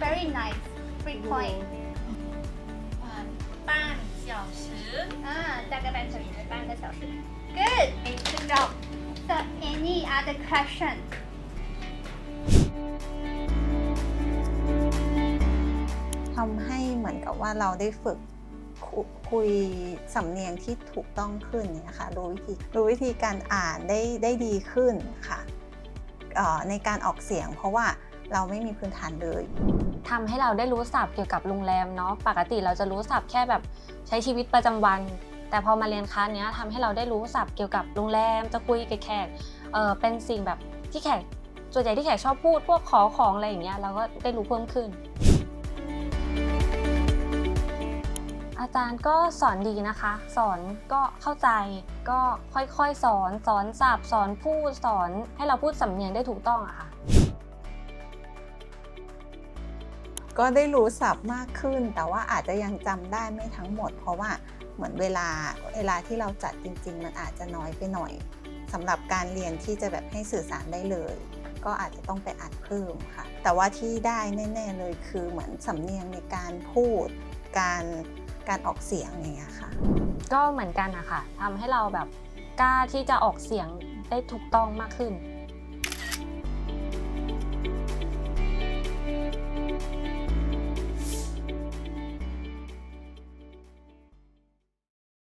very nice three point 晚半小时。啊，大概半小时，半个小时。Good. Good job. So any other question? ทำให้เหมือนกับว่าเราได้ฝึกคุคุยสำเนียงที่ถูกต้องขึ้นเนี่ยค่ะรู้วิธีรู้วิธีการอ่านได้ได้ดีขึ้นค่ะเอ่อในการออกเสียง เพราะว่า เราไม่มีพื้นฐานเลยทำให้เราได้รู้ศัพท์เกี่ยวกับโรงแรมเนาะปกติเราจะรู้ศัพท์แค่แบบใช้ชีวิตประจำวัน แต่พอมาเรียนคลาสเนี้ยทำให้เราได้รู้ศัพท์เกี่ยวกับโรงแรมจะคุยกับแขกเออเป็นสิ่งแบบที่แขกส่วนใหญ่ที่แขกชอบพูดพวกขอของอะไรอย่างเงี้ยเราก็ได้รู้เพิ่มขึ้น อาจารย์ก็สอนดีนะคะ สอนก็เข้าใจก็ค่อยๆสอน สอนศัพท์สอนพูดสอนให้เราพูดสำเนียงได้ถูกต้องอะค่ะ ก็ได้รู้ศัพท์มากขึ้น แต่ว่าอาจจะยังจำได้ไม่ทั้งหมด เพราะว่าเหมือนเวลาเวลาที่เราจัดจริง ๆ มันอาจจะน้อยไปหน่อยสำหรับการเรียนที่จะแบบให้สื่อสารได้เลย ก็อาจจะต้องไปอัดเพิ่มค่ะ แต่ว่าที่ได้แน่ๆเลยคือเหมือนสำเนียงในการพูด การการออกเสียงอย่างเงี้ยค่ะ ก็เหมือนกันอะค่ะทำให้เราแบบกล้าที่จะออกเสียงได้ถูกต้องมากขึ้น